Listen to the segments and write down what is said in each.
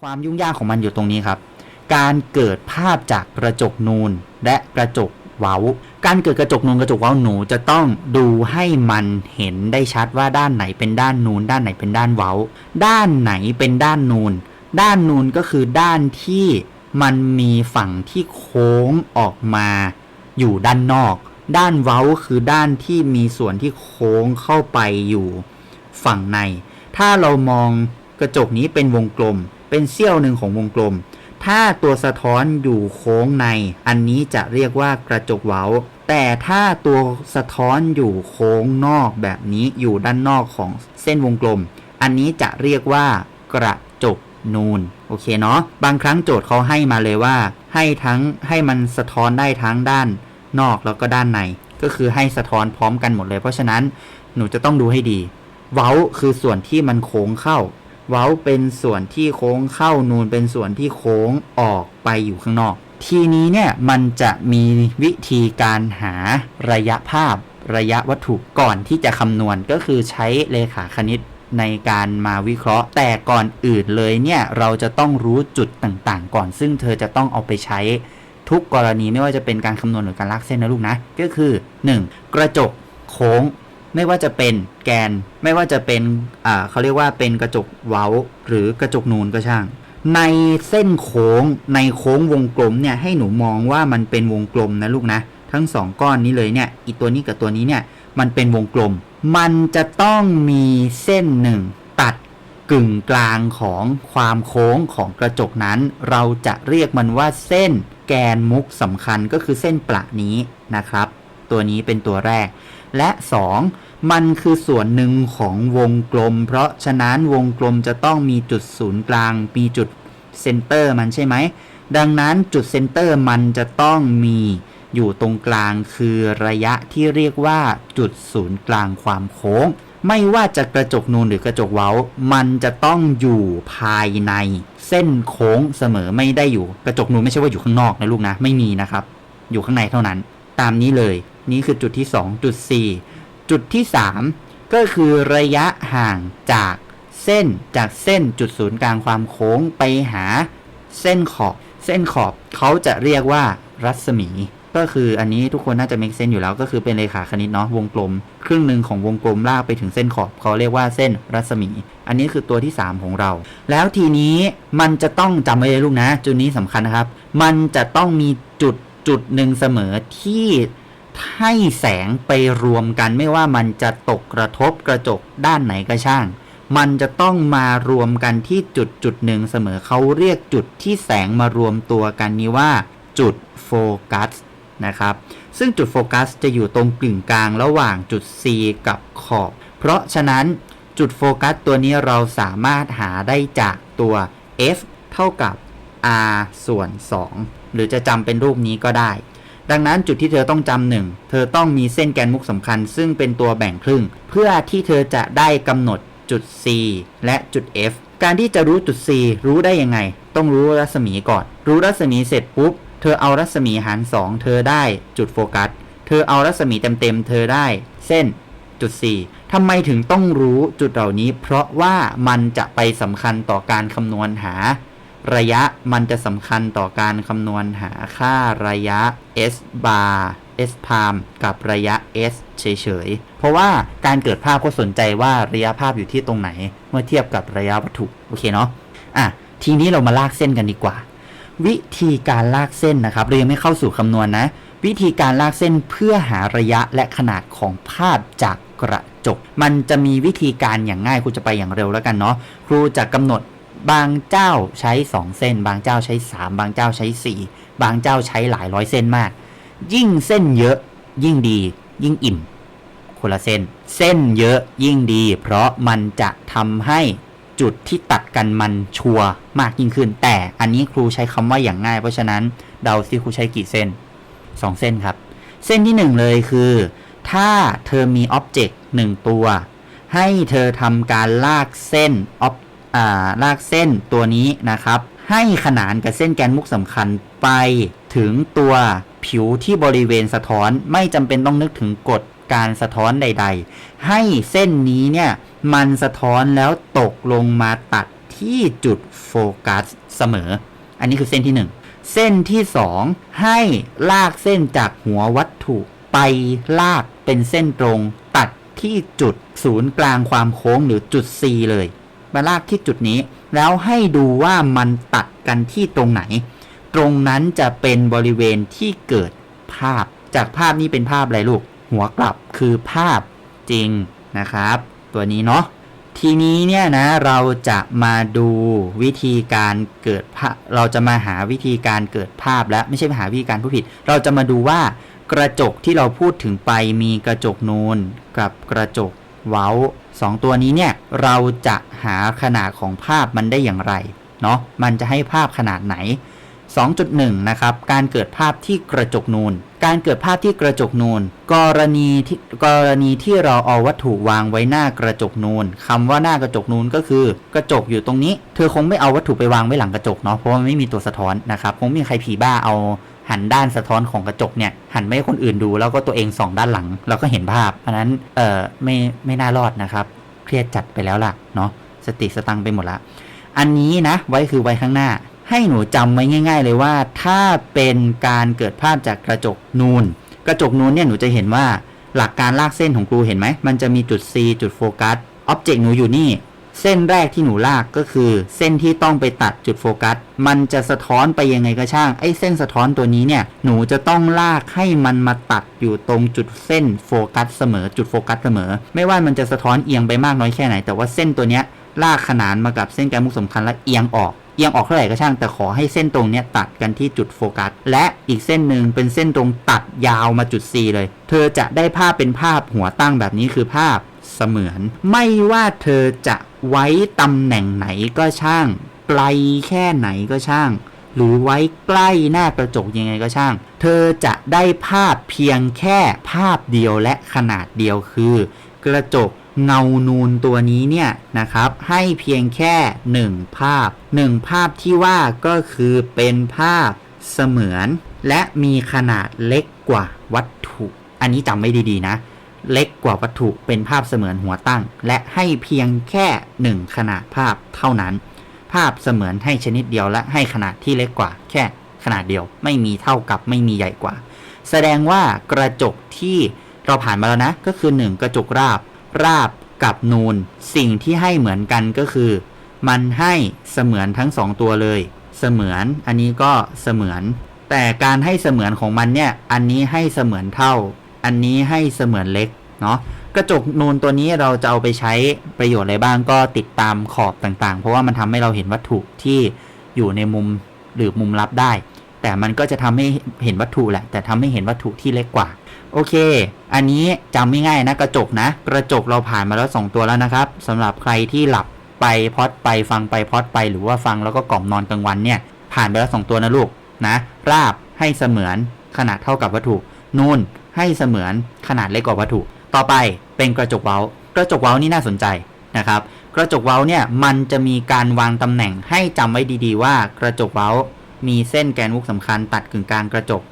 ความยุ่งยากของมันอยู่ตรงนี้ครับ การเกิดภาพจากกระจกนูนและกระจกเว้า การเกิดกระจกนูนกระจกเว้าหนูจะต้องดูให้มันเห็นได้ชัดว่าด้านไหนเป็นด้านนูนด้านไหนเป็นด้านเว้า ด้านไหนเป็นด้านนูน ด้านนูนก็คือด้านที่มันมีฝั่งที่โค้งออกมา อยู่ด้านนอก ด้านเว้าคือด้านที่มีส่วนที่โค้งเข้าไปอยู่ฝั่งใน ถ้าเรามองกระจกนี้เป็นวงกลม เป็นเสี้ยวหนึ่งของวงกลม ถ้าตัวสะท้อนอยู่โค้งใน อันนี้จะเรียกว่ากระจกเว้า แต่ถ้าตัวสะท้อนอยู่โค้งนอกแบบนี้อยู่ด้านนอกของเส้นวงกลม อันนี้จะเรียกว่ากระจกนูนโอเคเนาะบางครั้งโจทย์เขาให้มาเลยว่า ให้ทั้งให้มันสะท้อนได้ทั้งด้านนอกแล้วก็ด้านใน ก็คือให้สะท้อนพร้อมกันหมดเลย เพราะฉะนั้นหนูจะต้องดูให้ดี เว้าคือส่วนที่มันโค้งเข้า เว้าเป็นส่วนที่โค้งเข้านูนเป็นส่วนที่โค้งออกไปอยู่ข้างนอก ทีนี้เนี่ยมันจะมีวิธีการหาระยะภาพระยะวัตถุก่อนที่จะคำนวณก็คือใช้เลขาคณิตในการมาวิเคราะห์ แต่ก่อนอื่นเลยเนี่ยเราจะต้องรู้จุดต่างๆ ก่อน ซึ่งเธอจะต้องเอาไปใช้ทุกกรณีไม่ว่าจะเป็นการคำนวณหรือการลากเส้นนะลูกนะ ก็คือ 1. กระจกโค้ง ไม่ว่าจะเป็นแกน ไม่ว่าจะเป็นอ่าเขาเรียกว่าเป็นกระจกเว้า หรือกระจกนูนก็ช่าง ในเส้นโค้งในโค้งวงกลมเนี่ยให้หนูมองว่ามันเป็นวงกลมนะลูกนะ ทั้งสองก้อนนี้เลยเนี่ยอีตัวนี้กับตัวนี้เนี่ยมันเป็นวงกลม มันจะต้องมีเส้นหนึ่งตัดกึ่งกลางของความโค้งของกระจกนั้น เราจะเรียกมันว่าเส้นแกนมุกสำคัญก็คือเส้นประนี้นะครับ ตัวนี้เป็นตัวแรก และ 2. มันคือส่วนหนึ่งของวงกลม เพราะฉะนั้นวงกลมจะต้องมีจุดศูนย์กลาง มีจุดเซนเตอร์มันใช่ไหม ดังนั้นจุดเซนเตอร์มันจะต้องมีอยู่ตรงกลางคือระยะที่เรียกว่าจุดศูนย์กลางความโค้ง ไม่ว่าจะกระจกนูนหรือกระจกเว้า มันจะต้องอยู่ภายใน เส้นโค้งเสมอไม่ได้อยู่กระจกนูนไม่ใช่ว่าอยู่ข้างนอกนะลูกนะ ไม่มีนะครับ อยู่ข้างในเท่านั้น ตามนี้เลย นี่คือจุดที่ 2 จุด 4 จุดที่ 3 ก็คือระยะห่างจากเส้นจากเส้นจุดศูนย์กลางความโค้งไปหาเส้นขอบ เส้นขอบเขาจะเรียกว่ารัศมี ก็คืออันนี้ทุกคนน่าจะ make sense อยู่แล้วก็คือเป็นเลขาคณิตเนาะวงกลม ครึ่งหนึ่งของวงกลมลากไปถึงเส้นขอบเขาเรียกว่าเส้นรัศมี อันนี้คือตัวที่ 3 ของเรา แล้วทีนี้มันจะต้องจำไว้เลยลูกนะ จุดนี้สำคัญนะครับ มันจะต้องมีจุด จุดหนึ่งเสมอที่ให้แสงไปรวมกันไม่ว่ามันจะตกกระทบกระจกด้านไหนก็ช่าง มันจะต้องมารวมกันที่จุดจุดหนึ่งเสมอเขาเรียกจุดที่แสงมารวมตัวกันนี้ว่า จุดโฟกัสนะครับ ซึ่งจุดโฟกัสจะอยู่ตรงกึ่งกลางระหว่างจุด C กับขอบ เพราะฉะนั้นจุดโฟกัสตัวนี้เราสามารถหาได้จากตัว F เท่ากับ R ส่วน 2 หรือจะจำเป็นรูปนี้ก็ได้ ดังนั้นจุดที่เธอต้องจำหนึ่งเธอต้องมีเส้นแกนมุกสำคัญ ซึ่งเป็นตัวแบ่งครึ่ง เพื่อที่เธอจะได้กำหนดจุด C และจุด F การที่จะรู้จุด C รู้ได้ยังไง ต้องรู้รัศมีก่อน รู้รัศมีเสร็จปุ๊บ เธอเอารัศมีหาร 2 เธอได้จุดโฟกัส เธอเอารัศมีเต็มๆ เธอได้เส้นจุด 4ทำไมถึงต้องรู้จุดเหล่านี้ เพราะว่ามันจะไปสำคัญต่อการคำนวณหา ระยะมันจะสำคัญต่อการคำนวณหาค่าระยะ s bar s prime กับระยะ s เฉยๆ เพราะว่าการเกิดภาพก็สนใจว่าระยะภาพอยู่ที่ตรงไหน เมื่อเทียบกับระยะวัตถุ โอเคเนาะ อะ ทีนี้เรามาลากเส้นกันดีกว่า วิธีการลากเส้นนะครับ เรายังไม่เข้าสู่คำนวณนะ วิธีการลากเส้นเพื่อหาระยะและขนาดของภาพจากกระจก มันจะมีวิธีการอย่างง่ายครูจะไปอย่างเร็วแล้วกันเนาะ ครูจะกำหนด บางเจ้าใช้ 2 เส้น บางเจ้าใช้ 3 บางเจ้าใช้ 4 บางเจ้าใช้หลายร้อยเส้นมาก ยิ่งเส้นเยอะยิ่งดี ยิ่งอิ่ม คนละเส้น เส้นเยอะยิ่งดี เพราะมันจะทำให้จุดที่ตัดกันมันชัวร์มากยิ่งขึ้น แต่อันนี้ครูใช้คำว่าอย่างง่าย เพราะฉะนั้นเดาซิครูใช้กี่เส้น 2 เส้นครับ เส้นที่ 1 เลยคือ ถ้าเธอมีอ็อบเจกต์หนึ่งตัว ให้เธอทำการลากเส้นอ็อบ ลากเส้นตัวนี้นะครับ ให้ขนานกับเส้นแกนมุกสำคัญไปถึงตัวผิวที่บริเวณสะท้อนไม่จำเป็นต้องนึกถึงกฎการสะท้อนใด ๆ ให้เส้นนี้เนี่ยมันสะท้อนแล้วตกลงมาตัดทที่จุดโฟกัสเสมอ อันนี้คือเส้นที่ 1 เส้นที่ 2 ให้ลากเส้นจากหัววัตถุไปลากเป็นเส้นตรงตัดที่จุดศูนย์กลางความโค้งหรือจุด C เลย มาลากที่จุดนี้ แล้วให้ดูว่ามันตัดกันที่ตรงไหน ตรงนั้นจะเป็นบริเวณที่เกิดภาพ จากภาพนี้เป็นภาพอะไรลูก หัวกลับคือภาพจริงนะครับ ตัวนี้เนาะทีนี้เนี่ยนะเราจะมาดูวิธีการเกิดภาพเราจะมาหาวิธีการเกิดภาพและไม่ใช่หาวิธีการผู้ผิด เราจะมาดูว่ากระจกที่เราพูดถึงไปมีกระจกนูนกับกระจก เว้าสองตัวนี้เนี่ยเราจะหาขนาดของภาพมันได้อย่างไรเนาะมันจะให้ภาพขนาดไหน 2.1 นะครับ การเกิดภาพที่กระจกนูน การเกิดภาพที่กระจกนูน กรณีที่กรณีที่เราเอาวัตถุวางไว้หน้ากระจกนูนคำว่าหน้ากระจกนูนก็คือ กระจกอยู่ตรงนี้ เธอคงไม่เอาวัตถุไปวางไว้หลังกระจกเนาะ เพราะว่าไม่มีตัวสะท้อนนะครับ คงไม่มีใครผีบ้าเอา หันด้านสะท้อนของกระจกเนี่ยหันไม่ให้คนอื่นดูแล้วก็ตัวเองส่องด้านหลังแล้วก็เห็นภาพอันนั้นเออไม่ไม่น่ารอดนะครับ เครียดจัดไปแล้วล่ะเนาะสติสตังไปหมดละ อันนี้นะไว้คือไว้ข้างหน้า ให้หนูจำไว้ง่าย ๆ เลยว่าถ้าเป็นการเกิดภาพจากกระจกนูน กระจกนูนเนี่ยหนูจะเห็นว่าหลักการลากเส้นของครูเห็นไหมมันจะมีจุด C จุดโฟกัสอ็อบเจกต์หนูอยู่นี่ เส้นแรกที่หนูลากก็คือ เส้นที่ต้องไปตัดจุดโฟกัส มันจะสะท้อนไปยังไงก็ช่าง ไอ้เส้นสะท้อนตัวนี้เนี่ย หนูจะต้องลากให้มันมาตัดอยู่ตรงจุดเส้นโฟกัสเสมอ จุดโฟกัสเสมอ ไม่ว่ามันจะสะท้อนเอียงไปมากน้อยแค่ไหน แต่ว่าเส้นตัวเนี้ยลากขนานมากับเส้นแกนมุกสำคัญและเอียงออกเอียงออกเท่าไหร่ก็ช่างแต่ขอให้เส้นตรงเนี้ยตัดกันที่จุดโฟกัส และอีกเส้นหนึ่งเป็นเส้นตรงตัดยาวมาจุด C เลย เธอจะได้ภาพเป็นภาพหัวตั้งแบบนี้คือภาพ เสมือน ไม่ว่าเธอจะไว้ตำแหน่งไหนก็ช่าง ไกลแค่ไหนก็ช่าง หรือไว้ใกล้หน้ากระจกยังไงก็ช่าง เธอจะได้ภาพเพียงแค่ภาพเดียวและขนาดเดียวคือ กระจกเงานูนตัวนี้เนี่ยนะครับ ให้เพียงแค่ 1 ภาพ 1 ภาพที่ว่าก็คือเป็นภาพเสมือน และมีขนาดเล็กกว่าวัตถุ อันนี้จำไม่ดีๆนะ เล็กกว่าวัตถุเป็นภาพเสมือนหัวตั้ง และให้เพียงแค่ 1 ขนาดภาพเท่านั้น ภาพเสมือนให้ชนิดเดียวและให้ขนาดที่เล็กกว่าแค่ขนาดเดียว ไม่มีเท่ากับไม่มีใหญ่กว่า แสดงว่ากระจกที่เราผ่านมาแล้วนะ ก็คือ 1 กระจกราบ ราบกับนูน สิ่งที่ให้เหมือนกันก็คือ มันให้เสมือนทั้ง 2 ตัวเลย เสมือนอันนี้ก็เสมือน แต่การให้เสมือนของมันเนี่ย อันนี้ให้เสมือนเท่า อันนี้ให้เสมือนเล็กเนาะกระจกนูนตัวนี้เราจะเอาไปใช้ประโยชน์อะไรบ้างก็ติดตามขอบต่างๆ เพราะว่ามันทำให้เราเห็นวัตถุที่อยู่ในมุมหรือมุมลับได้ แต่มันก็จะทำให้เห็นวัตถุแหละ แต่ทำให้เห็นวัตถุที่เล็กกว่า โอเค อันนี้จำไม่ง่ายนะกระจกนะ กระจกเราผ่านมาแล้ว 2 ตัวแล้วนะครับสำหรับใครที่หลับไปพอดไปฟังไปพอดไปหรือว่าฟังแล้วก็กล่อมนอนกลางวันเนี่ย ผ่านไปแล้วสองตัวนะลูกนะ ราบให้เสมือนขนาดเท่ากับวัตถุนูน ให้เสมือนขนาดเล็กกว่าวัตถุ ต่อไปเป็นกระจกเว้า กระจกเว้านี่น่าสนใจนะครับ กระจกเว้าเนี่ยมันจะมีการวางตำแหน่งให้จำไว้ดีๆ ว่ากระจกเว้า มีเส้นแกนมุกสำคัญตัดกึ่งกลางกระจก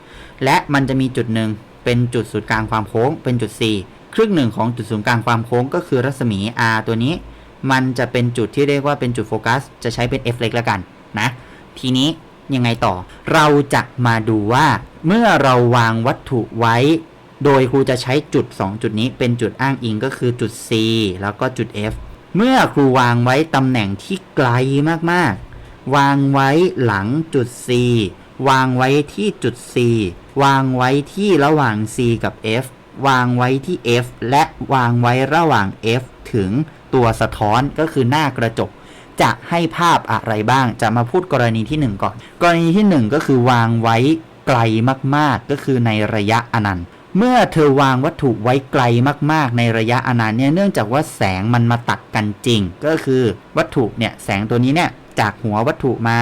และมันจะมีจุดหนึ่งเป็นจุดศูนย์กลางความโค้ง เป็นจุด C ครึ่งหนึ่งของจุดศูนย์กลางความโค้งก็คือรัศมี R ตัวนี้ มันจะเป็นจุดที่เรียกว่าเป็นจุดโฟกัส จะใช้เป็น F เล็กแล้วกันนะทีนี้ยังไงต่อ เราจะมาดูว่าเมื่อเราวางวัตถุไว้ โดยครูจะใช้จุด 2 จุดนี้เป็นจุดอ้างอิงก็คือจุด C แล้วก็จุด F เมื่อครูวางไว้ตำแหน่งที่ไกลมากๆ วางไว้หลังจุด C วางไว้ที่จุด C วางไว้ที่ระหว่าง C กับ F วางไว้ที่ F และวางไว้ระหว่าง F ถึงตัวสะท้อนก็คือหน้ากระจก จะให้ภาพอะไรบ้าง จะมาพูดกรณีที่ 1 ก่อน กรณีที่ 1 ก็คือวางไว้ไกลมากๆ ก็คือในระยะอนันต์ เมื่อเธอวางวัตถุไว้ไกลมากๆ ในระยะอนันต์เนี่ยเนื่องจากว่าแสงมันมาตัดกันจริง ก็คือวัตถุเนี่ยแสงตัวนี้เนี่ยจากหัววัตถุมา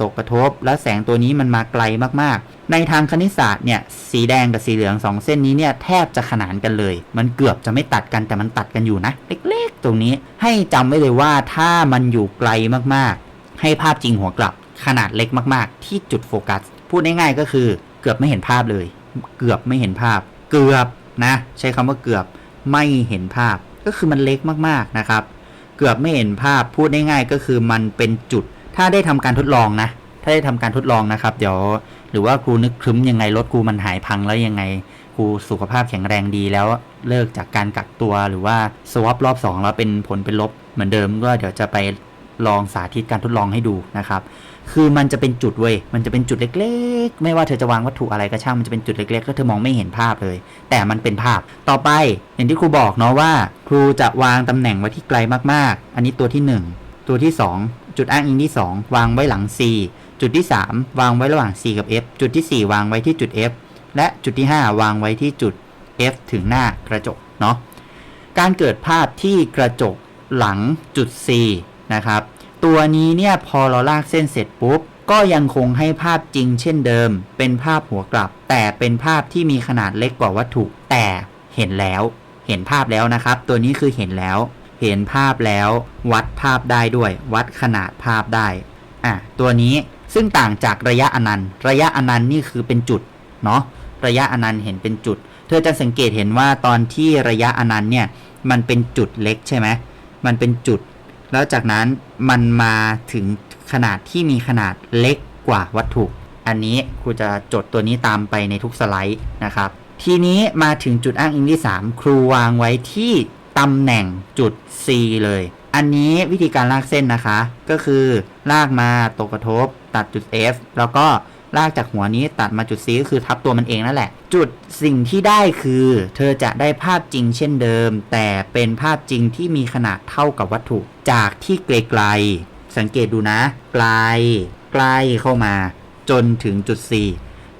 ตกกระทบ แล้วแสงตัวนี้มันมาไกลมากๆ ในทางคณิตศาสตร์เนี่ยสีแดงกับสีเหลืองสองเส้นนี้เนี่ยแทบจะขนานกันเลย มันเกือบจะไม่ตัดกันแต่มันตัดกันอยู่นะ เล็กๆ ตรงนี้ให้จำไว้เลยว่าถ้ามันอยู่ไกลมากๆ ให้ภาพจริงหัวกลับขนาดเล็กมาก ๆ ที่จุดโฟกัส พูดง่ายๆก็คือเกือบไม่เห็นภาพเลย เกือบไม่เห็นภาพ เกือบนะ ใช้คำว่าเกือบไม่เห็นภาพ ก็คือมันเล็กมากๆนะครับ เกือบไม่เห็นภาพพูดได้ง่ายก็คือมันเป็นจุด ถ้าได้ทำการทดลองนะ ถ้าได้ทำการทดลองนะครับ เดี๋ยวหรือว่าครูนึกครึ้มยังไงรถครูมันหายพังแล้วยังไงครูสุขภาพแข็งแรงดีแล้วเลิกจากการกักตัวหรือว่าสวอปรอบ2แล้วเป็นผลเป็นลบเหมือนเดิมก็เดี๋ยวจะไปลองสาธิตการทดลองให้ดูนะครับ คือมันจะเป็นจุดเว้ย มันจะเป็นจุดเล็ก ๆ ไม่ว่าเธอจะวางวัตถุอะไรก็ช่าง มันจะเป็นจุดเล็ก ๆ แล้วเธอมองไม่เห็นภาพเลย แต่มันเป็นภาพ ต่อไปอย่างที่ครูบอกเนาะว่า ครูจะวางตำแหน่งไว้ที่ไกลมากๆ อันนี้ตัวที่ 1 ตัวที่ 2 จุดอ้างอิงที่ 2 วางไว้หลัง C จุดที่ 3 วางไว้ระหว่าง C กับ F จุดที่ 4 วางไว้ที่จุด F และจุดที่ 5 วางไว้ที่จุด F ถึงหน้ากระจกเนาะ การเกิดภาพที่กระจกหลังจุด C นะครับ ตัวนี้เนี่ยพอเราลากเส้นเสร็จปุ๊บ ก็ยังคงให้ภาพจริงเช่นเดิม เป็นภาพหัวกลับ แต่เป็นภาพที่มีขนาดเล็กกว่าวัตถุ แต่เห็นแล้ว เห็นภาพแล้วนะครับ ตัวนี้คือเห็นแล้ว เห็นภาพแล้ว วัดภาพได้ด้วย วัดขนาดภาพได้อะตัวนี้ซึ่งต่างจากระยะอนันต์ ระยะอนันต์นี่คือเป็นจุดเนาะระยะอนันต์เห็นเป็นจุด เธอจะสังเกตเห็นว่าตอนที่ระยะอนันต์เนี่ยมันเป็นจุดเล็กใช่ไหมมันเป็นจุด แล้วจากนั้นมันมาถึงขนาดที่มีขนาดเล็กกว่าวัตถุ อันนี้ครูจะจดตัวนี้ตามไปในทุกสไลด์นะครับ ทีนี้มาถึงจุดอ้างอิงที่ 3 ครูวางไว้ที่ตำแหน่งจุด C เลย อันนี้วิธีการลากเส้นนะคะ ก็คือลากมาตกกระทบตัดจุด F แล้วก็ ลากจากหัวนี้ตัดมาจุด C ก็คือทับตัวมันเองนั่นแหละ จุดสิ่งที่ได้คือ เธอจะได้ภาพจริงเช่นเดิม แต่เป็นภาพจริงที่มีขนาดเท่ากับวัตถุ จากที่ไกลๆสังเกตดูนะ ไกลใกล้เข้ามา จนถึงจุด C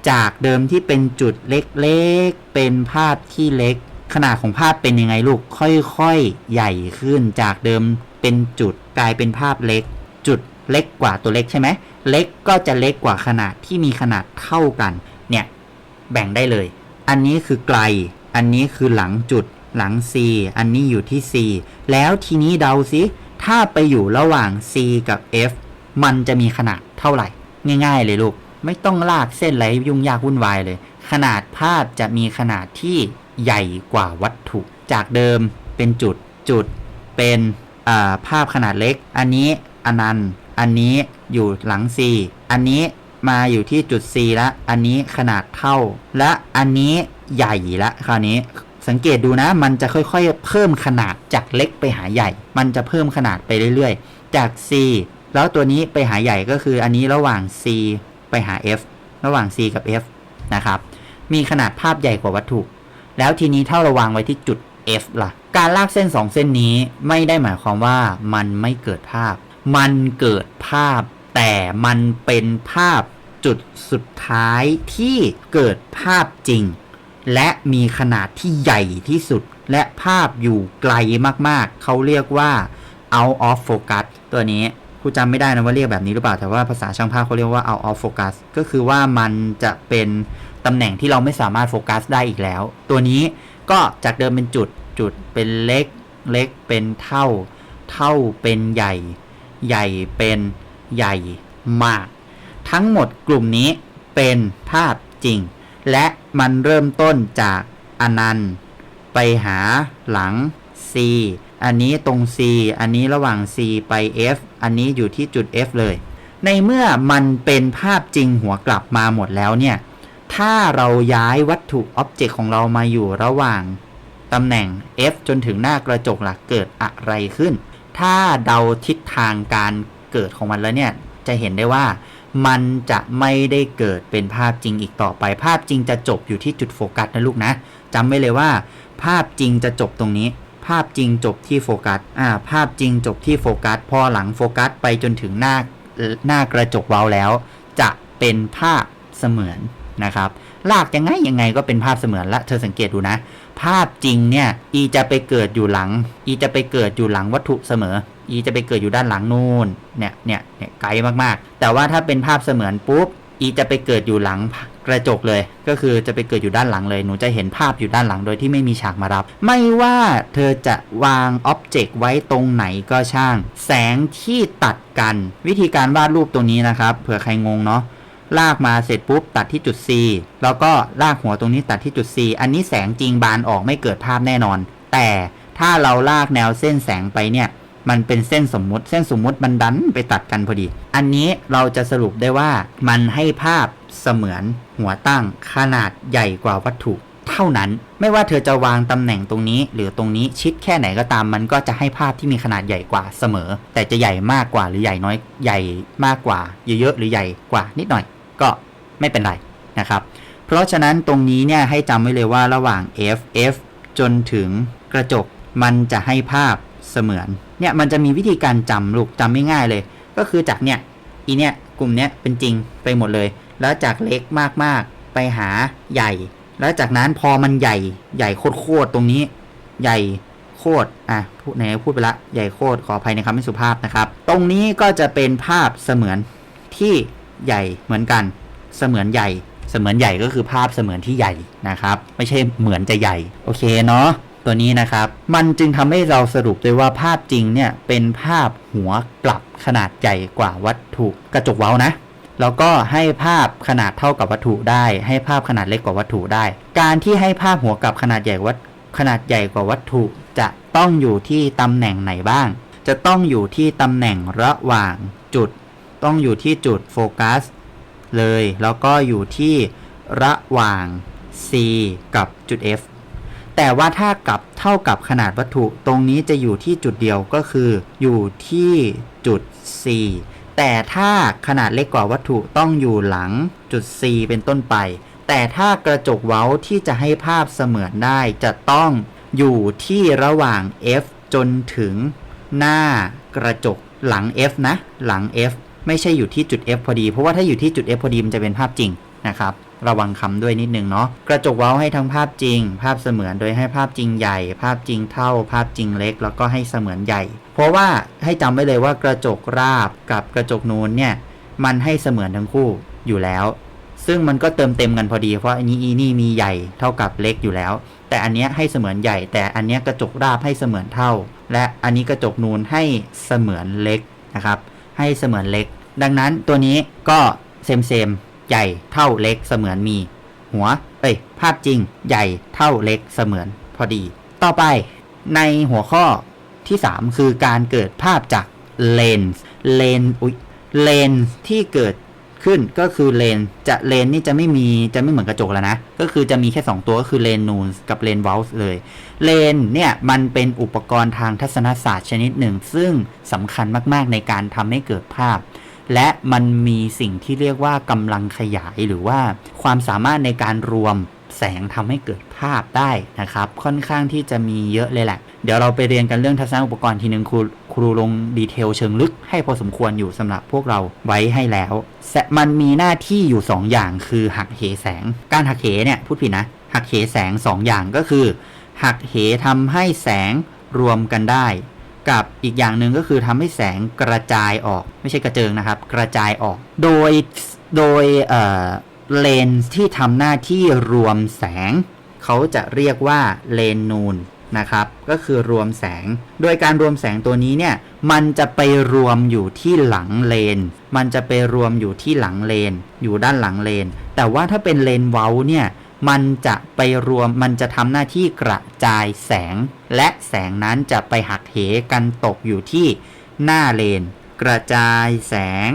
จากเดิมที่เป็นจุดเล็กๆ เป็นภาพที่เล็ก ขนาดของภาพเป็นยังไงลูก ค่อยๆ ใหญ่ขึ้น จากเดิมเป็นจุดกลายเป็นภาพเล็ก จุดเล็กกว่าตัวเล็กใช่ไหม เล็กก็จะเล็กกว่าขนาดที่มีขนาดเท่ากัน เนี่ย แบ่งได้เลย อันนี้คือไกล อันนี้คือหลังจุด หลัง C อันนี้อยู่ที่ C แล้วทีนี้เดาสิถ้าไปอยู่ระหว่าง C กับ F มันจะมีขนาดเท่าไหร่ ง่าย ๆ เลยลูก ไม่ต้องลากเส้นอะไรยุ่งยากวุ่นวายเลย ขนาดภาพจะมีขนาดที่ใหญ่กว่าวัตถุ จากเดิมเป็นจุดจุดเป็นภาพขนาดเล็ก อันนี้อนันต์ อันนี้ อยู่หลัง C อันนี้มาอยู่ที่จุด C ล้วอันนี้ขนาดเท่า และอันนี้ใหญ่ละคราวนี้สังเกตดูนะ มันจะค่อยๆ เพิ่มขนาดจากเล็กไปหาใหญ่ มันจะเพิ่มขนาดไปเรื่อยๆ จาก C แล้วตัวนี้ไปหาใหญ่ก็คืออันนี้ระหว่าง C ไปหา F ระหว่าง C กับ F นะครับ มีขนาดภาพใหญ่กว่าวัตถุ แล้วทีนี้ถ้าเราวางไว้ที่จุด F ล่ะ การลากเส้น 2 เส้นนี้ไม่ได้หมายความว่ามันไม่เกิดภาพ มันเกิดภาพ แต่มันเป็นภาพจุดสุดท้ายที่เกิดภาพจริง และมีขนาดที่ใหญ่ที่สุด และภาพอยู่ไกลมากๆ เขาเรียกว่า out of focus ตัวนี้ครูจำไม่ได้นะว่าเรียกแบบนี้หรือเปล่า แต่ว่าภาษาช่างภาพเขาเรียกว่า out of focus ก็คือว่ามันจะเป็นตำแหน่งที่เราไม่สามารถโฟกัสได้อีกแล้ว ตัวนี้ก็จากเดิมเป็นจุดจุดเป็นเล็ก เล็กเป็นเท่า เท่าเป็นใหญ่ ใหญ่เป็น ใหญ่มาก ทั้งหมดกลุ่มนี้เป็นภาพจริง และมันเริ่มต้นจากอนันต์ ไปหาหลัง C อันนี้ตรง C อันนี้ระหว่าง C ไป F อันนี้อยู่ที่จุด F เลย ในเมื่อมันเป็นภาพจริงหัวกลับมาหมดแล้วเนี่ย ถ้าเราย้ายวัตถุอ็อบเจกต์ของเรามาอยู่ระหว่างตำแหน่ง F จนถึงหน้ากระจกหลักเกิดอะไรขึ้น ถ้าเดาทิศทางการ เกิดของมันแล้วเนี่ยจะเห็นได้ว่ามันจะไม่ได้เกิดเป็นภาพจริงอีกต่อไป ภาพจริงจะจบอยู่ที่จุดโฟกัสนะลูกนะจำไว้เลยว่า ภาพจริงจะจบตรงนี้ ภาพจริงจบที่โฟกัสอ่าภาพจริงจบที่โฟกัส พอหลังโฟกัส ไปจนถึงหน้าหน้ากระจกเว้าแล้ว จะเป็นภาพเสมือนนะครับ ลากยังไงยังไงก็เป็นภาพเสมือนละเธอสังเกตดูนะ ภาพจริงเนี่ยอีจะไปเกิดอยู่หลัง อีจะไปเกิดอยู่หลังวัตถุเสมอ อีจะไปเกิดอยู่ด้านหลังนู่นเนี่ยเนี่ยเนี่ยไกลมากๆ แต่ว่าถ้าเป็นภาพเสมือนปุ๊บอีจะไปเกิดอยู่หลังกระจกเลย ก็คือจะไปเกิดอยู่ด้านหลังเลย หนูจะเห็นภาพอยู่ด้านหลังโดยที่ไม่มีฉากมารับ ไม่ว่าเธอจะวางอ็อบเจกต์ไว้ตรงไหนก็ช่าง แสงที่ตัดกัน วิธีการวาดรูปตรงนี้นะครับ เผื่อใครงงเนาะ ลากมาเสร็จปุ๊บตัดที่จุด C แล้วก็ลากหัวตรงนี้ตัดที่จุด C อันนี้แสงจริงบานออกไม่เกิดภาพแน่นอน แต่ถ้าเราลากแนวเส้นแสงไปเนี่ย มันเป็นเส้นสมมุติ เส้นสมมุติมันดันไปตัดกันพอดี อันนี้เราจะสรุปได้ว่ามันให้ภาพเสมือนหัวตั้งขนาดใหญ่กว่าวัตถุเท่านั้น ไม่ว่าเธอจะวางตำแหน่งตรงนี้ หรือตรงนี้ชิดแค่ไหนก็ตามมันก็จะให้ภาพที่มีขนาดใหญ่กว่าเสมอ แต่จะใหญ่มากกว่าหรือใหญ่น้อยใหญ่มากกว่า เยอะๆหรือใหญ่กว่านิดหน่อย ไม่เป็นไรนะครับ เพราะฉะนั้นตรงนี้เนี่ยให้จำไว้เลยว่าระหว่าง f f จนถึงกระจกมันจะให้ภาพเสมือนเนี่ยมันจะมีวิธีการจำลูกจำไม่ง่ายเลย ก็คือจากเนี่ยอีเนี่ยกลุ่มเนี้ยเป็นจริงไปหมดเลย แล้วจากเล็กมากๆ ไปหาใหญ่ แล้วจากนั้นพอมันใหญ่ใหญ่โคตรตรงนี้ ใหญ่โคตรอะพูดไหนพูดไปละใหญ่โคตรขออภัยในคำไม่สุภาพนะครับ ตรงนี้ก็จะเป็นภาพเสมือนที่ใหญ่เหมือนกัน เสมือนใหญ่ เสมือนใหญ่ก็คือภาพเสมือนที่ใหญ่นะครับ ไม่ใช่เหมือนจะใหญ่ โอเคเนาะตัวนี้นะครับ มันจึงทำให้เราสรุปได้ว่าภาพจริงเนี่ยเป็นภาพหัวกลับขนาดใหญ่กว่าวัตถุกระจกเว้านะแล้วก็ให้ภาพขนาดเท่ากับวัตถุได้ ให้ภาพขนาดเล็กกว่าวัตถุได้ การที่ให้ภาพหัวกลับขนาดใหญ่วัตขนาดใหญ่กว่าวัตถุ จะต้องอยู่ที่ตำแหน่งไหนบ้าง จะต้องอยู่ที่ตำแหน่งระหว่างจุด ต้องอยู่ที่จุดโฟกัส เลย แล้วก็อยู่ที่ระหว่าง C กับจุด F แต่ว่าถ้ากับเท่ากับขนาดวัตถุตรงนี้จะอยู่ที่จุดเดียวก็คือ อยู่ที่จุด C แต่ถ้าขนาดเล็กกว่าวัตถุต้องอยู่หลังจุด C เป็นต้นไป แต่ถ้ากระจกเว้าที่จะให้ภาพเสมือนได้จะต้องอยู่ที่ระหว่าง F จนถึงหน้ากระจกหลัง F นะ หลัง F ไม่ใช่อยู่ที่จุด F พอดี เพราะว่าถ้าอยู่ที่จุด F พอดีมันจะเป็นภาพจริงนะครับระวังคำด้วยนิดนึงเนาะกระจกเว้าให้ทั้งภาพจริง ภาพเสมือนโดยให้ภาพจริงใหญ่ ภาพจริงเท่า ภาพจริงเล็ก แล้วก็ให้เสมือนใหญ่ เพราะว่าให้จำไว้เลยว่ากระจกราบกับกระจกนูนเนี่ยมันให้เสมือนทั้งคู่อยู่แล้ว ซึ่งมันก็เติมเต็มกันพอดี เพราะอันนี้อีนี่มีใหญ่เท่ากับเล็กอยู่แล้ว แต่อันเนี้ยให้เสมือนใหญ่ แต่อันเนี้ยกระจกราบให้เสมือนเท่า และอันนี้กระจกนูนให้เสมือนเล็กนะครับให้เสมือนเล็ก ดังนั้นตัวนี้ก็เซมเซมใหญ่เท่าเล็กเสมือนมี หัว เอ้ย ภาพจริงใหญ่เท่าเล็กเสมือนพอดี ต่อไปในหัวข้อที่ 3 คือการเกิดภาพจากเลนส์เลนส์อุ๊ยเลนส์ที่เกิดขึ้นก็คือเลนส์จะเลนส์นี่จะไม่มีจะไม่เหมือนกระจกแล้วนะ ก็คือจะมีแค่ 2 ตัวก็คือเลนนูนกับเลนวอลส์เลย เลนเนี่ยมันเป็นอุปกรณ์ทางทัศนศาสตร์ชนิดหนึ่ง ซึ่งสำคัญมากๆในการทำให้เกิดภาพ และมันมีสิ่งที่เรียกว่ากำลังขยายหรือว่าความสามารถในการรวมแสงทำให้เกิดภาพได้นะครับ ค่อนข้างที่จะมีเยอะเลยแหละ เดี๋ยวเราไปเรียนกันเรื่องทัศนอุปกรณ์ทีหนึ่งครูครูลงดีเทลเชิงลึกให้พอสมควรอยู่สำหรับพวกเราไว้ให้แล้วแมันมีหน้าที่อยู่ 2 อย่างคือหักเหแสง การหักเหเนี่ยพูดผิดนะ หักเหแสง 2 อย่างก็คือ หักเหทำให้แสงรวมกันได้ กับอีกอย่างหนึ่งก็คือทำให้แสงกระจายออก ไม่ใช่กระเจิงนะครับ กระจายออก โดยโดยเอ่อเลนส์ที่ทำหน้าที่รวมแสง เขาจะเรียกว่าเลนนูนนะครับก็คือรวมแสง โดยการรวมแสงตัวนี้เนี่ยมันจะไปรวมอยู่ที่หลังเลน มันจะไปรวมอยู่ที่หลังเลน อยู่ด้านหลังเลน แต่ว่าถ้าเป็นเลนเว้าเนี่ย มันจะไปรวมมันจะทำหน้าที่กระจายแสง และแสงนั้นจะไปหักเหกันตกอยู่ที่หน้าเลน กระจายแสง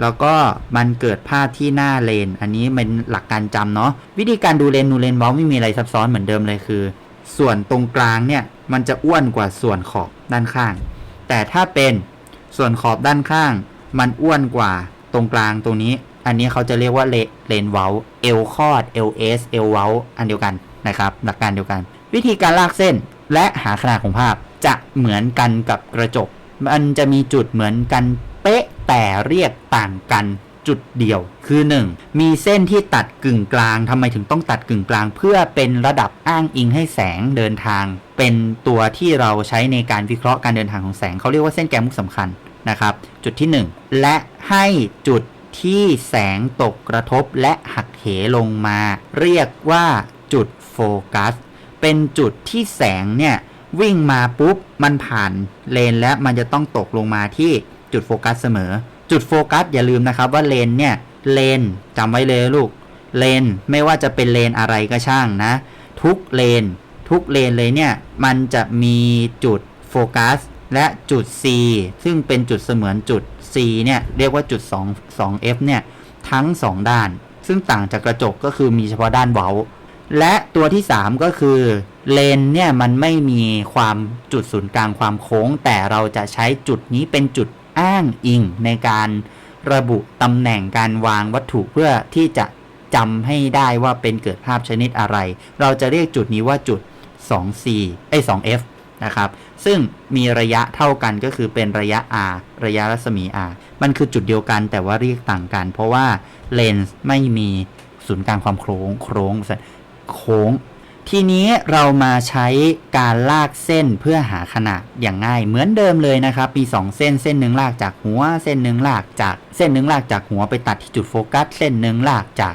แล้วก็มันเกิดภาพที่หน้าเลน อันนี้เป็นหลักการจำเนาะวิธีการดูเลนนูเลนเว้าไม่มีอะไรซับซ้อนเหมือนเดิมเลยคือ ส่วนตรงกลางเนี่ยมันจะอ้วนกว่าส่วนขอบด้านข้าง แต่ถ้าเป็นส่วนขอบด้านข้าง มันอ้วนกว่าตรงกลางตรงนี้ อันนี้เขาจะเรียกว่าเลนเว้าเอลคอดเอลเอสเอลเว้าอันเดียวกันนะครับ หลักการเดียวกัน วิธีการลากเส้นและหาขนาดของภาพจะเหมือนกันกับกระจก มันจะมีจุดเหมือนกันเป๊ะแต่เรียกต่างกันจุดเดียว คือ 1. มีเส้นที่ตัดกึ่งกลางทำไมถึงต้องตัดกึ่งกลาง เพื่อเป็นระดับอ้างอิงให้แสงเดินทาง เป็นตัวที่เราใช้ในการวิเคราะห์การเดินทางของแสงเขาเรียกว่าเส้นแกนมุกสำคัญนะครับ จุดที่ 1 และให้จุด ที่แสงตกกระทบและหักเหลงมา เรียกว่าจุดโฟกัส เป็นจุดที่แสงเนี่ยวิ่งมาปุ๊บมันผ่านเลนและมันจะต้องตกลงมาที่จุดโฟกัสเสมอ จุดโฟกัสอย่าลืมนะครับว่าเลนเนี่ยเลนจำไว้เลยลูกเลนไม่ว่าจะเป็นเลนอะไรก็ช่างนะ ทุกเลน ทุกเลนเลยเนี่ย มันจะมีจุดโฟกัสและจุด C ซึ่งเป็นจุดเสมือนจุด C เนี่ยเรียกว่าจุด2 2 f เนี่ยทั้ง 2 ด้าน ซึ่งต่างจากกระจกก็คือมีเฉพาะด้านเว้า และตัวที่ 3 ก็คือเลนเนี่ยมันไม่มีความจุดศูนย์กลางความโค้ง แต่เราจะใช้จุดนี้เป็นจุดอ้างอิงในการระบุตำแหน่งการวางวัตถุเพื่อที่จะจำให้ได้ว่าเป็นเกิดภาพชนิดอะไร เราจะเรียกจุดนี้ว่าจุด 2c ไอ้ 2f นะครับ ซึ่งมีระยะเท่ากันก็คือเป็นระยะ r ระยะรัศมี r มันคือจุดเดียวกันแต่ว่าเรียกต่างกัน เพราะว่าเลนส์ไม่มีศูนย์กลางความโค้งโค้งโค้ง ทีนี้เรามาใช้การลากเส้นเพื่อหาขนาดอย่างง่าย เหมือนเดิมเลยนะครับ มี 2 เส้นเส้นหนึ่งลากจากหัว เส้นหนึ่งลากจากเส้นหนึ่งลากจากหัวไปตัดที่จุดโฟกัส เส้นหนึ่งลากจาก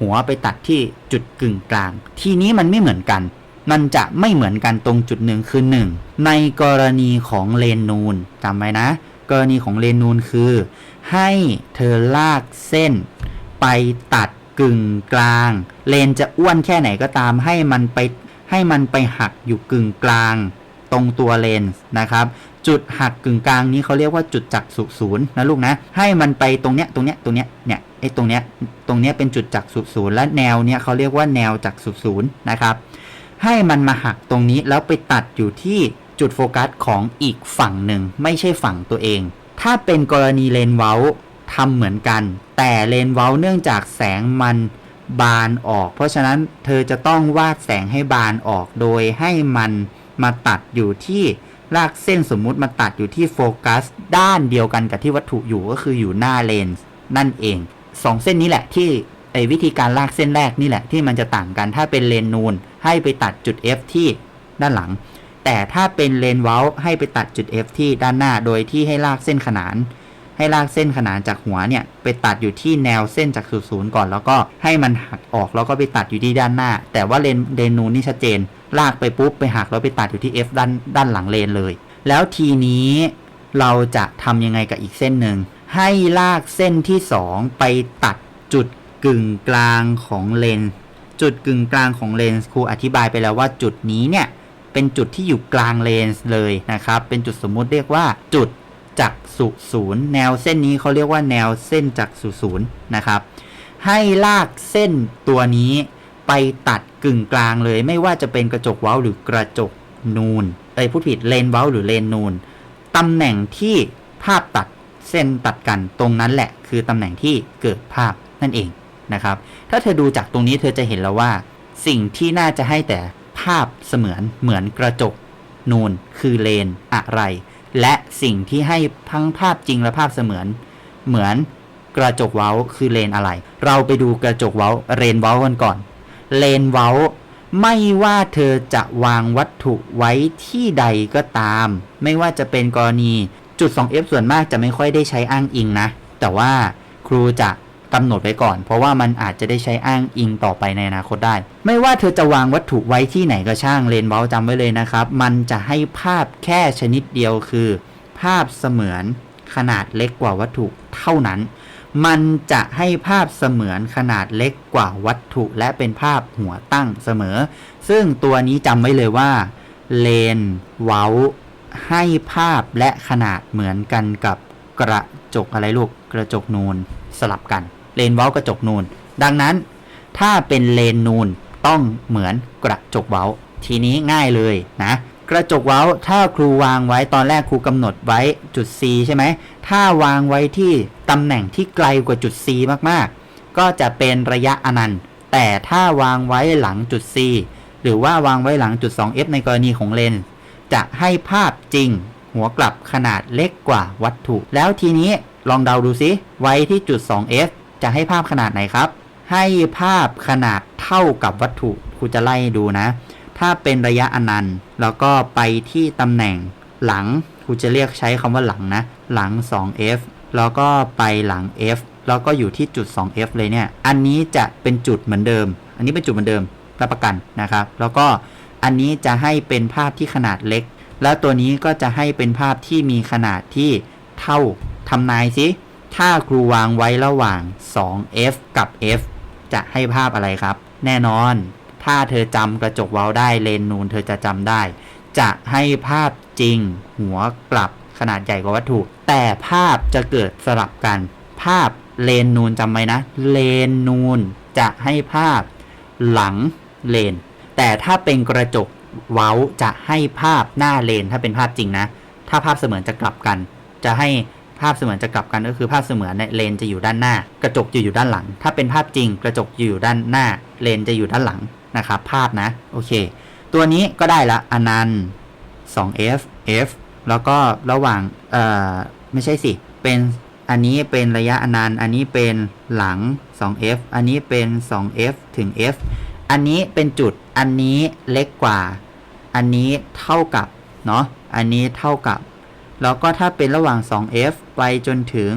หัวไปตัดที่จุดกึ่งกลาง ทีนี้มันไม่เหมือนกัน มันจะไม่เหมือนกันตรงจุดหนึ่งคือ 1 ในกรณีของเลนนูนจำไว้นะ กรณีของเลนนูนคือ ให้เธอลากเส้น ไปตัดกึ่งกลาง เลนจะอ้วนแค่ไหนก็ตามให้มันไปให้มันไปหักอยู่กึ่งกลาง ตรงตัวเลนส์นะครับ จุดหักกึ่งกลางนี้เขาเรียกว่าจุดจักษุศูนย์นะลูกนะ ให้มันไปตรงเนี้ยตรงเนี้ยตรงเนี้ยเนี่ยไอ้ตรงเนี้ยตรงเนี้ยเป็นจุดจักษุศูนย์และแนวเนี้ยเขาเรียกว่าแนวจักษุศูนย์นะครับ ให้มันมาหักตรงนี้แล้วไปตัดอยู่ที่จุดโฟกัสของอีกฝั่งหนึ่ง ไม่ใช่ฝั่งตัวเอง ถ้าเป็นกรณีเลนเว้าทำเหมือนกัน แต่เลนเว้าเนื่องจากแสงมันบานออก เพราะฉะนั้นเธอจะต้องวาดแสงให้บานออก โดยให้มันมาตัดอยู่ที่ลากเส้นสมมุติมาตัดอยู่ที่โฟกัสด้านเดียวกันกับที่วัตถุอยู่ก็คืออยู่หน้าเลนส์นั่นเองสองเส้นนี้แหละที่ไอ้วิธีการลากเส้นแรกนี่แหละที่มันจะต่างกันถ้าเป็นเลนนูน ให้ไปตัดจุด F ที่ด้านหลัง แต่ถ้าเป็นเลนเว้าให้ไปตัดจุด F ที่ด้านหน้า โดยที่ให้ลากเส้นขนาน ให้ลากเส้นขนานจากหัวเนี่ยไปตัดอยู่ที่แนวเส้นจากศูนย์ก่อน แล้วก็ให้มันหักออกแล้วก็ไปตัดอยู่ที่ด้านหน้า แต่ว่าเลนเลนนูนนี่ชัดเจน ลากไปปุ๊บไปหักแล้วไปตัดอยู่ที่ F ด้านด้านหลังเลนเลย แล้วทีนี้เราจะทำยังไงกับอีกเส้นหนึ่งให้ลากเส้นที่ 2 ไปตัดจุดกึ่งกลางของเลน จุดกึ่งกลางของเลนส์ครูอธิบายไปแล้วว่าจุดนี้เนี่ยเป็นจุดที่อยู่กลางเลนส์เลยนะครับ เป็นจุดสมมุติเรียกว่าจุดจักษุศูนย์แนวเส้นนี้เขาเรียกว่าแนวเส้นจักษุศูนย์นะครับให้ลากเส้นตัวนี้ไปตัดกึ่งกลางเลย ไม่ว่าจะเป็นกระจกเว้าหรือกระจกนูนเอ้ยพูดผิดเลนเว้าหรือเลนนูนตำแหน่งที่ภาพตัดเส้นตัดกันตรงนั้นแหละ คือตำแหน่งที่เกิดภาพนั่นเอง นะครับ ถ้าเธอดูจากตรงนี้เธอจะเห็นแล้วว่า สิ่งที่น่าจะให้แต่ภาพเสมือนเหมือนกระจก นูนคือเลนอะไร และสิ่งที่ให้ทั้งภาพจริงและภาพเสมือน เหมือนกระจกเว้าคือเลนอะไร เราไปดูกระจกเว้าเรนเว้ากันก่อน เลนเว้าไม่ว่าเธอจะวางวัตถุไว้ที่ใดก็ตาม ไม่ว่าจะเป็นกรณีจุด 2f ส่วนมากจะไม่ค่อยได้ใช้อ้างอิงนะ แต่ว่าครูจะ กำหนดไว้ก่อน เพราะว่ามันอาจจะได้ใช้อ้างอิงต่อไปในอนาคตได้ ไม่ว่าเธอจะวางวัตถุไว้ที่ไหนก็ช่างเลนเบลจำไว้เลยนะครับ มันจะให้ภาพแค่ชนิดเดียวคือ ภาพเสมือนขนาดเล็กกว่าวัตถุเท่านั้น มันจะให้ภาพเสมือนขนาดเล็กกว่าวัตถุ และเป็นภาพหัวตั้งเสมอ ซึ่งตัวนี้จำไว้เลยว่าเลนเว้าให้ภาพและขนาดเหมือนกันกับกระจกอะไรลูกกระจกนูนสลับกัน เลนเว้ากระจกนูน ดังนั้น ถ้าเป็นเลนนูนต้องเหมือนกระจกเว้า ทีนี้ง่ายเลยนะ กระจกเว้าถ้าครูวางไว้ตอนแรกครูกำหนดไว้จุด C ใช่ไหม ถ้าวางไว้ที่ตำแหน่งที่ไกลกว่าจุด C มากๆ ก็จะเป็นระยะอนันต์ แต่ถ้าวางไว้หลังจุด C หรือว่าวางไว้หลังจุด 2f ในกรณีของเลนจะให้ภาพจริง หัวกลับขนาดเล็กกว่าวัตถุ แล้วทีนี้ลองเดาดูซิไว้ที่จุด 2f จะให้ภาพขนาดไหนครับ ให้ภาพขนาดเท่ากับวัตถุครูจะไล่ดูนะ ถ้าเป็นระยะอนันต์ แล้วก็ไปที่ตำแหน่งหลังครูจะเรียกใช้คำว่าหลังนะ หลัง 2f แล้วก็ไปหลัง f แล้วก็อยู่ที่จุด 2f เลยเนี่ย อันนี้จะเป็นจุดเหมือนเดิม อันนี้เป็นจุดเหมือนเดิมรับประกันนะครับ แล้วก็อันนี้จะให้เป็นภาพที่ขนาดเล็ก แล้วตัวนี้ก็จะให้เป็นภาพที่มีขนาดที่เท่าทำนายสิ ถ้าครูวางไว้ระหว่าง 2f กับ f จะให้ภาพอะไรครับ แน่นอน ถ้าเธอจำกระจกว้าได้เลนนูนเธอจะจำได้ จะให้ภาพจริง หัวกลับขนาดใหญ่กว่าวัตถุ แต่ภาพจะเกิดสลับกัน ภาพเลนนูนจำไว้นะ เลนนูนจะให้ภาพหลังเลน แต่ถ้าเป็นกระจกเว้าจะให้ภาพหน้าเลนถ้าเป็นภาพจริงนะ ถ้าภาพเสมือนจะกลับกัน จะให้ ภาพเสมือนจะกลับกันก็คือภาพเสมือนเนี่ยเลนจะอยู่ด้านหน้า กระจกจะอยู่ด้านหลัง ถ้าเป็นภาพจริง กระจกจะอยู่ด้านหน้า เลนจะอยู่ด้านหลังนะครับภาพนะโอเค ตัวนี้ก็ได้ละอนันต์ 2f f แล้วก็ระหว่างเอ่อไม่ใช่สิเป็นอันนี้เป็นระยะอนันต์ อันนี้เป็นหลัง 2f อันนี้เป็น 2f ถึง f อันนี้เป็นจุดอันนี้เล็กกว่า อันนี้เท่ากับเนาะอันนี้เท่ากับ แล้วก็ถ้าเป็นระหว่าง 2f ไปจนถึง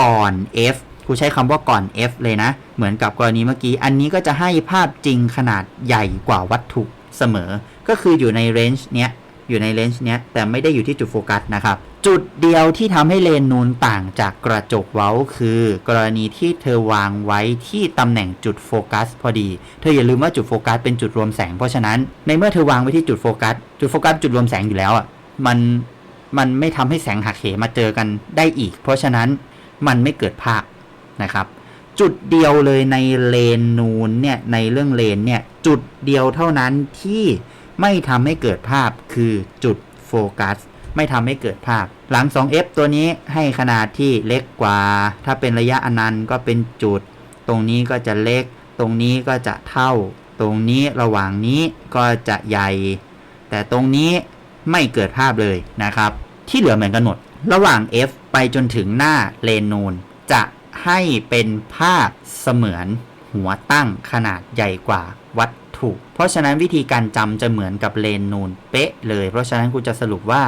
ก่อน f กูใช้คำว่าก่อน f เลยนะ เหมือนกับกรณีเมื่อกี้ อันนี้ก็จะให้ภาพจริงขนาดใหญ่กว่าวัตถุเสมอ ก็คืออยู่ในเรนจ์เนี้ย อยู่ในเลนส์เนี้ย แต่ไม่ได้อยู่ที่จุดโฟกัสนะครับ จุดเดียวที่ทำให้เลนนูนต่างจากกระจกเว้า คือ กรณีที่เธอวางไว้ที่ตำแหน่งจุดโฟกัส พอดี เธออย่าลืมว่าจุดโฟกัสเป็นจุดรวมแสง เพราะฉะนั้นในเมื่อเธอวางไว้ที่จุดโฟกัส จุดโฟกัสจุดรวมแสงอยู่แล้วอะ มัน มันไม่ทำให้แสงหักเหมาเจอกันได้อีก เพราะฉะนั้นมันไม่เกิดภาพนะครับ จุดเดียวเลยในเลนนูนเนี่ยในเรื่องเลนเนี่ยจุดเดียวเท่านั้นที่ไม่ทำให้เกิดภาพคือจุดโฟกัสไม่ทำให้เกิดภาพ หลัง 2f ตัวนี้ให้ขนาดที่เล็กกว่า ถ้าเป็นระยะอนันต์ก็เป็นจุด ตรงนี้ก็จะเล็ก ตรงนี้ก็จะเท่า ตรงนี้ระหว่างนี้ก็จะใหญ่ แต่ตรงนี้ ไม่เกิดภาพเลยนะครับ ที่เหลือเหมือนกันหมด ระหว่าง f ไปจนถึงหน้าเลนนูน จะให้เป็นภาพเสมือนหัวตั้งขนาดใหญ่กว่าวัตถุเพราะฉะนั้นวิธีการจำจะเหมือนกับเลนนูนเป๊ะเลย เพราะฉะนั้นกูจะสรุปว่า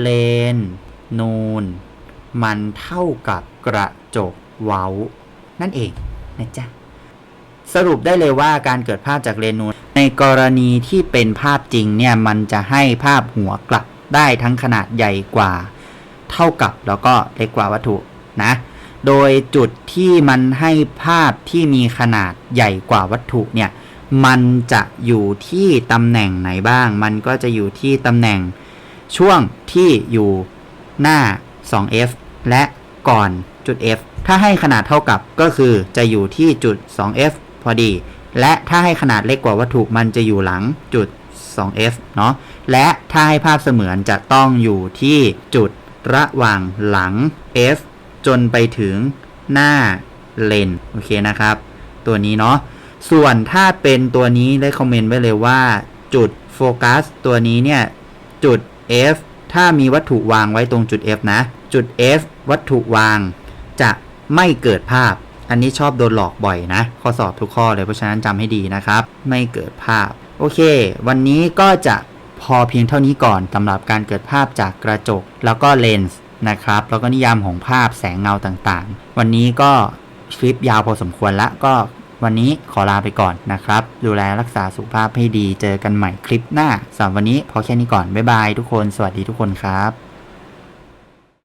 เลนนูนมันเท่ากับกระจกเว้า นั่นเองนะจ๊ะ สรุปได้เลยว่าการเกิดภาพจากเลนนูนในกรณีที่เป็นภาพจริงเนี่ยมันจะให้ภาพหัวกลับได้ทั้งขนาดใหญ่กว่า เท่ากับแล้วก็เล็กกว่าวัตถุนะ โดยจุดที่มันให้ภาพที่มีขนาดใหญ่กว่าวัตถุเนี่ยมันจะอยู่ที่ตำแหน่งไหนบ้าง มันก็จะอยู่ที่ตำแหน่งช่วงที่อยู่หน้า 2f และก่อนจุด f ถ้าให้ขนาดเท่ากับก็คือจะอยู่ที่จุด 2f พอดี และถ้าให้ขนาดเล็กกว่าวัตถุมันจะอยู่หลังจุด 2f เนาะและถ้าให้ภาพเสมือนจะต้องอยู่ที่จุดระหว่างหลัง f จนไปถึงหน้าเลนโอเคนะครับ ตัวนี้เนาะส่วนถ้าเป็นตัวนี้ได้คอมเมนต์ไว้เลยว่า จุดโฟกัสตัวนี้เนี่ย จุด f ถ้ามีวัตถุวางไว้ตรงจุด f นะ จุด f วัตถุวางจะไม่เกิดภาพ อันนี้ชอบโดนหลอกบ่อยนะ ข้อสอบทุกข้อเลยเพราะฉะนั้นจำให้ดีนะครับ ไม่เกิดภาพ โอเค วันนี้ก็จะพอเพียงเท่านี้ก่อนสำหรับการเกิดภาพจากกระจก แล้วก็เลนส์นะครับ แล้วก็นิยามของภาพแสงเงาต่างๆ วันนี้ก็คลิปยาวพอสมควรละก็วันนี้ขอลาไปก่อนนะครับ ดูแลรักษาสุขภาพให้ดี เจอกันใหม่คลิปหน้าสำหรับวันนี้พอแค่นี้ก่อน บ๊ายบายทุกคน สวัสดีทุกคนครับ